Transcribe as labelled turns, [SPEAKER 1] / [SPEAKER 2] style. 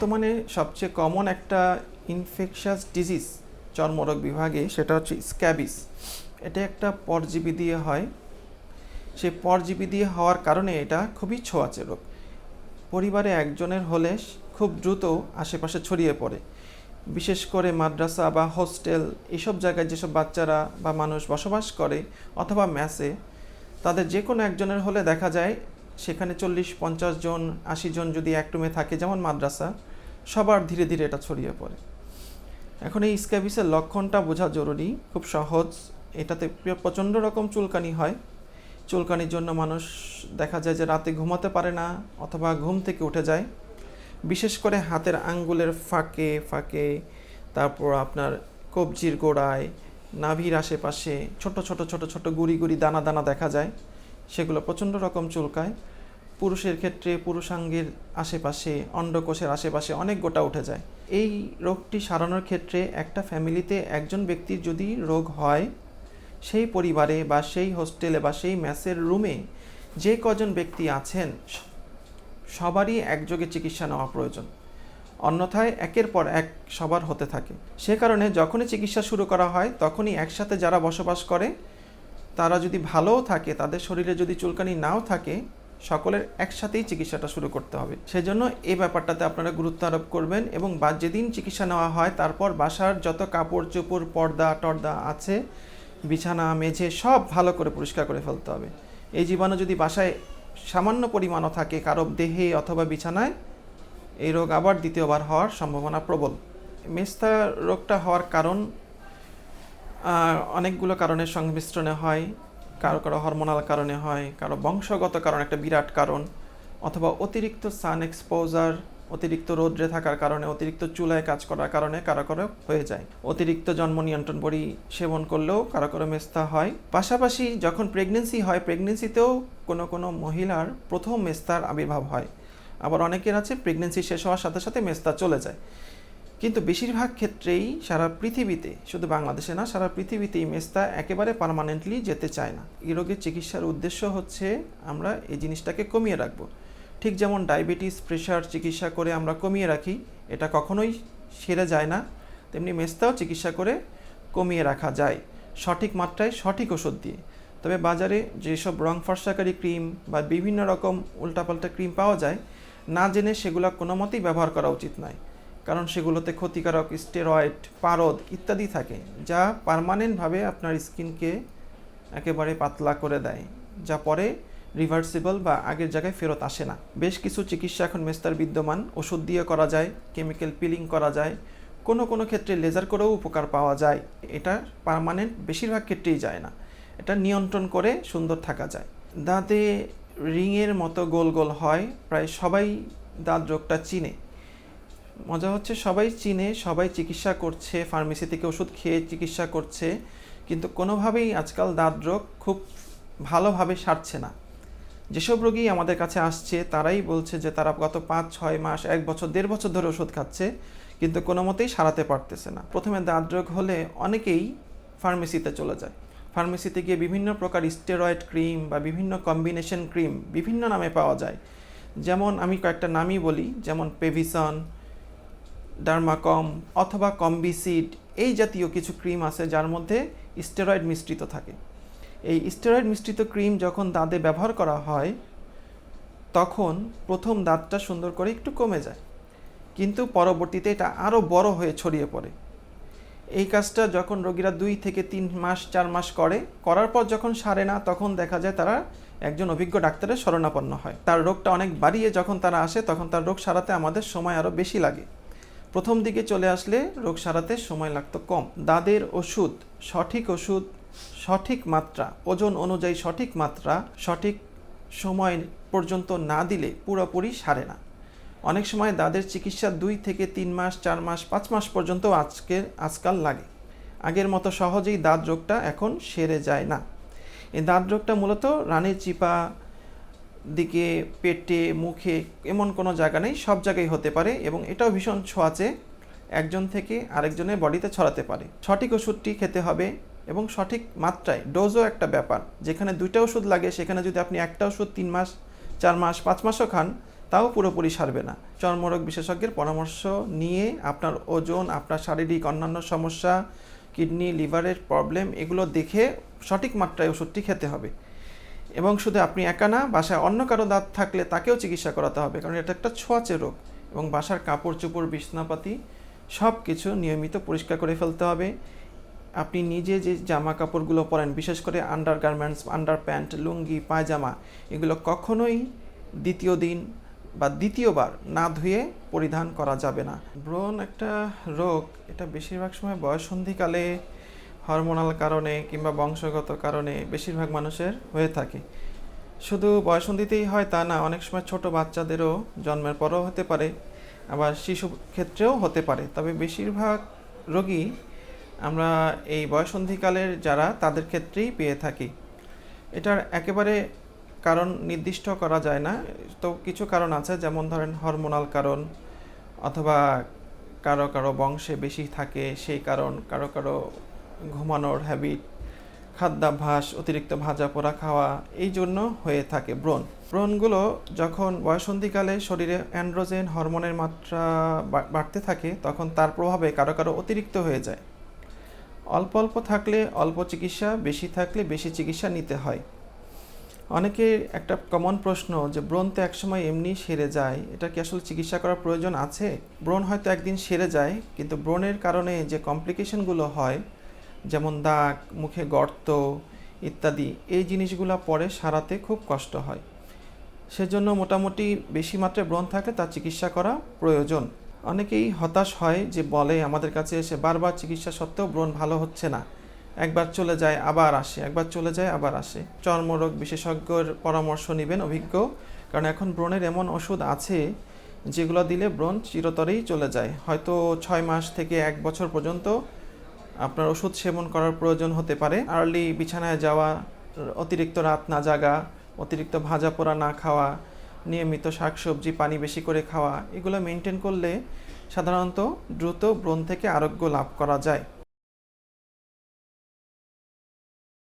[SPEAKER 1] বর্তমানে সবচেয়ে কমন একটা ইনফেকশাস ডিজিজ চর্মরোগ বিভাগে সেটা হচ্ছে স্ক্যাবিস এটা একটা পরজীবী দিয়ে হয়। সেই পরজীবী দিয়ে হওয়ার কারণে এটা খুবই ছোঁয়াচে রোগ। পরিবারে একজনের হলে খুব দ্রুত আশেপাশে ছড়িয়ে পড়ে। বিশেষ করে মাদ্রাসা বা হোস্টেল এসব জায়গায় যেসব বাচ্চারা বা মানুষ বসবাস করে অথবা ম্যাসে, তাদের যে কোনো একজনের হলে দেখা যায় সেখানে চল্লিশ, পঞ্চাশ জন, আশি জন যদি এক রুমে থাকে, যেমন মাদ্রাসা সবার ধীরে ধীরে এটা ছড়িয়ে পড়ে। এখন এই স্ক্যাবিসের লক্ষণটা বোঝা জরুরি, খুব সহজ। এটাতে প্রচণ্ড রকম চুলকানি হয়। চুলকানির জন্য মানুষ দেখা যায় যে রাতে ঘুমাতে পারে না অথবা ঘুম থেকে উঠে যায়। বিশেষ করে হাতের আঙ্গুলের ফাঁকে ফাঁকে, তারপর আপনার কবজির গোড়ায়, নাভির আশেপাশে ছোট ছোট ছোট ছোট, গুড়ি গুড়ি, দানা দানা দেখা যায়। সেগুলো প্রচণ্ড রকম চুলকায়। পুরুষের ক্ষেত্রে পুরুষাঙ্গের আশেপাশে, অন্ডকোষের আশেপাশে অনেক গোটা উঠে যায়। এই রোগটি সারানোর ক্ষেত্রে একটা ফ্যামিলিতে একজন ব্যক্তির যদি রোগ হয়, সেই পরিবারে বা সেই হোস্টেলে বা সেই ম্যাসের রুমে যে কজন ব্যক্তি আছেন, সবারই একযোগে চিকিৎসা নেওয়া প্রয়োজন। অন্যথায় একের পর এক সবার হতে থাকে। সে কারণে যখনই চিকিৎসা শুরু করা হয়, তখনই একসাথে যারা বসবাস করে, তারা যদি ভালোও থাকে, তাদের শরীরে যদি চুলকানি নাও থাকে সকলের একসাথেই চিকিৎসাটা শুরু করতে হবে। সেজন্য এই ব্যাপারটাতে আপনারা গুরুত্ব আরোপ করবেন এবং বা যেদিন চিকিৎসা নেওয়া হয় তারপর বাসার যত কাপড় চোপড় পর্দা, টর্দা আছে, বিছানা, মেঝে সব ভালো করে পরিষ্কার করে ফেলতে হবে। এই জীবাণু যদি বাসায় সামান্য পরিমাণও থাকে কারও দেহে অথবা বিছানায়, এই রোগ আবার দ্বিতীয়বার হওয়ার সম্ভাবনা প্রবল। মেস্তা রোগটা হওয়ার কারণ অনেকগুলো কারণের সংমিশ্রণে হয়। কারও কারও হরমোনাল কারণে হয়, কারও বংশগত কারণ, একটা বিরাট কারণ, অথবা অতিরিক্ত সান এক্সপোজার অতিরিক্ত রৌদ্রে থাকার কারণে, অতিরিক্ত চুলায় কাজ করার কারণে কারও কারও হয়ে যায়। অতিরিক্ত জন্ম নিয়ন্ত্রণ বড়ি সেবন করলেও কারও কারও মেস্তা হয়। পাশাপাশি যখন প্রেগনেন্সি হয় প্রেগনেন্সিতেও কোনো কোনো মহিলার প্রথম মেস্তার আবির্ভাব হয়। আবার অনেকের আছে প্রেগনেন্সি শেষ হওয়ার সাথে সাথে মেস্তা চলে যায়। কিন্তু বেশিরভাগ ক্ষেত্রেই সারা পৃথিবীতে, শুধু বাংলাদেশে না, সারা পৃথিবীতেই মেস্তা একেবারে পার্মানেন্টলি যেতে চায় না। এই রোগের চিকিৎসার উদ্দেশ্য হচ্ছে আমরা এই জিনিসটাকে কমিয়ে রাখব। ঠিক যেমন ডায়াবেটিস, প্রেশার চিকিৎসা করে আমরা কমিয়ে রাখি, এটা কখনোই সেরে যায় না। তেমনি মেস্তাও চিকিৎসা করে কমিয়ে রাখা যায়, সঠিক মাত্রায় সঠিক ওষুধ দিয়ে। তবে বাজারে যেসব রং ফর্সাকারী ক্রিম বা বিভিন্ন রকম উল্টাপাল্টা ক্রিম পাওয়া যায়, না জেনে সেগুলো কোনো মতেই ব্যবহার করা উচিত নয়। কারণ সেগুলোতে ক্ষতিকারক স্টেরয়েড, পারদ ইত্যাদি থাকে, যা পার্মানেন্টভাবে আপনার স্কিনকে একেবারে পাতলা করে দেয়, যা পরে রিভার্সিবল বা আগের জায়গায় ফেরত আসে না। বেশ কিছু চিকিৎসা এখন মেস্তার বিদ্যমান, ওষুধ দিয়ে করা যায়, কেমিক্যাল পিলিং করা যায়, কোনো কোনো ক্ষেত্রে লেজার করেও উপকার পাওয়া যায়, এটা পার্মানেন্ট বেশিরভাগ ক্ষেত্রেই যায় না। এটা নিয়ন্ত্রণ করে সুন্দর থাকা যায়। দাঁতে রিংয়ের মতো গোল গোল হয়, প্রায় সবাই দাঁত রোগটা চিনে। মজা হচ্ছে সবাই চিনে, সবাই চিকিৎসা করছে ফার্মেসি থেকে ওষুধ খেয়ে চিকিৎসা করছে, কিন্তু কোনোভাবেই আজকাল দাঁত রোগ খুব ভালোভাবে সারছে না। যেসব রোগী আমাদের কাছে আসছে, তারাই বলছে যে তারা গত পাঁচ, ছয় মাস, এক বছর, দেড় বছর ধরে ওষুধ খাচ্ছে, কিন্তু কোনো মতেই সারাতে পারতেছে না। প্রথমে দাঁত রোগ হলে অনেকেই ফার্মেসিতে চলে যায়। ফার্মেসিতে গিয়ে বিভিন্ন প্রকার স্টেরয়েড ক্রিম বা বিভিন্ন কম্বিনেশন ক্রিম বিভিন্ন নামে পাওয়া যায়। যেমন আমি কয়েকটা নামই বলি, যেমন পেভিসন ডার্মাকম অথবা কম্বিসিড এই জাতীয় কিছু ক্রিম আছে যার মধ্যে স্টেরয়েড মিশ্রিত থাকে। এই স্টেরয়েড মিশ্রিত ক্রিম যখন দাঁতে ব্যবহার করা হয়, তখন প্রথম দাঁতটা সুন্দর করে একটু কমে যায়। কিন্তু পরবর্তীতে এটা আরও বড় হয়ে ছড়িয়ে পড়ে। এই কাজটা যখন রোগীরা দুই থেকে তিন মাস, চার মাস করে, করার পর যখন সারে না, তখন দেখা যায় তারা একজন অভিজ্ঞ ডাক্তারের শরণাপন্ন হয়। তার রোগটা অনেক বাড়িয়ে যখন তারা আসে, তখন তার রোগ সারাতে আমাদের সময় আরও বেশি লাগে। প্রথম দিকে চলে আসলে রোগ সারাতে সময় লাগত কম। দাঁতের ওষুধ, সঠিক ওষুধ, সঠিক মাত্রা, ওজন অনুযায়ী সঠিক মাত্রা, সঠিক সময় পর্যন্ত না দিলে পুরোপুরি সারে না। অনেক সময় দাঁতের চিকিৎসা দুই থেকে তিন মাস, চার মাস, পাঁচ মাস পর্যন্ত আজকের আজকাল লাগে। আগের মতো সহজেই দাঁত রোগটা এখন সেরে যায় না। এই দাঁত রোগটা মূলত রানের চিপা দিকে, পেটে, মুখে এমন কোনো জায়গা নেই, সব জায়গায় হতে পারে এবং এটাও ভীষণ ছোঁয়াচে। একজন থেকে আরেকজনের বডিতে ছড়াতে পারে। সঠিক ওষুধটি খেতে হবে এবং সঠিক মাত্রায়, ডোজও একটা ব্যাপার। যেখানে দুইটা ওষুধ লাগে, সেখানে যদি আপনি একটা ওষুধ তিন মাস, চার মাস, পাঁচ মাসও খান, তাও পুরোপুরি সারবে না। চর্মরোগ বিশেষজ্ঞের পরামর্শ নিয়ে আপনার ওজন, আপনার শারীরিক অন্যান্য সমস্যা, কিডনি, লিভারের প্রবলেম, এগুলো দেখে সঠিক মাত্রায় ওষুধটি খেতে হবে। এবং শুধু আপনি একা না, বাসায় অন্য কারও দাঁত থাকলে তাকেও চিকিৎসা করাতে হবে, কারণ এটা একটা ছোঁয়াচে রোগ। এবং বাসার কাপড় চোপড়, বিছনাপাতি সব কিছু নিয়মিত পরিষ্কার করে ফেলতে হবে। আপনি নিজে যে জামা কাপড়গুলো পরেন, বিশেষ করে আন্ডার গার্মেন্টস আন্ডার প্যান্ট লুঙ্গি, পায়জামা, এগুলো কখনোই দ্বিতীয় দিন বা দ্বিতীয়বার না ধুয়ে পরিধান করা যাবে না। ব্রণ একটা রোগ, এটা বেশিরভাগ সময় বয়সন্ধিকালে হরমোনাল কারণে কিংবা বংশগত কারণে বেশিরভাগ মানুষের হয়ে থাকে। শুধু বয়সন্ধিতেই হয় তা না, অনেক সময় ছোট বাচ্চাদেরও জন্মের পরও হতে পারে, আবার শিশু ক্ষেত্রেও হতে পারে। তবে বেশিরভাগ রোগী আমরা এই বয়সন্ধিকালের যারা, তাদের ক্ষেত্রেই পেয়ে থাকি। এটার একেবারে কারণ নির্দিষ্ট করা যায় না। তো কিছু কারণ আছে, যেমন ধরেন হরমোনাল কারণ, অথবা কারও কারও বংশে বেশি থাকে সেই কারণ, কারও কারও ঘুমানোর হ্যাবিট খাদ্যাভ্যাস, অতিরিক্ত ভাজা পোড়া খাওয়া, এই জন্য হয়ে থাকে ব্রণ। ব্রণগুলো যখন বয়সন্ধিকালে শরীরে অ্যান্ড্রোজেন হরমোনের মাত্রা বাড়তে থাকে, তখন তার প্রভাবে কারও কারও অতিরিক্ত হয়ে যায়। অল্প অল্প থাকলে অল্প চিকিৎসা, বেশি থাকলে বেশি চিকিৎসা নিতে হয়। অনেকের একটা কমন প্রশ্ন যে, ব্রণ তো একসময় এমনি সেরে যায়, এটা কি আসলে চিকিৎসা করার প্রয়োজন আছে? ব্রণ হয়তো একদিন সেরে যায়, কিন্তু ব্রণের কারণে যে কমপ্লিকেশনগুলো হয় যেমন দাগ, মুখে গর্ত ইত্যাদি, এই জিনিসগুলো পরে সারাতে খুব কষ্ট হয়। সেজন্য মোটামুটি বেশি মাত্রায় ব্রণ থাকলে তার চিকিৎসা করা প্রয়োজন। অনেকেই হতাশ হয় যে বলে, আমাদের কাছে এসে বারবার চিকিৎসা সত্ত্বেও ব্রণ ভালো হচ্ছে না। একবার চলে যায়, আবার আসে, একবার চলে যায়, আবার আসে। চর্মরোগ বিশেষজ্ঞর পরামর্শ নেবেন অভিজ্ঞ, কারণ এখন ব্রণের এমন ওষুধ আছে যেগুলো দিলে ব্রণ চিরতরেই চলে যায়। হয়তো ছয় মাস থেকে এক বছর পর্যন্ত আপনার ওষুধ সেবন করার প্রয়োজন হতে পারে। আর্লি বিছানায় যাওয়া, অতিরিক্ত রাত না জাগা, অতিরিক্ত ভাজা পোড়া না খাওয়া, নিয়মিত শাকসবজি পানি বেশি করে খাওয়া, এগুলো মেনটেন করলে সাধারণত দ্রুত ব্রণ থেকে আরোগ্য লাভ করা যায়।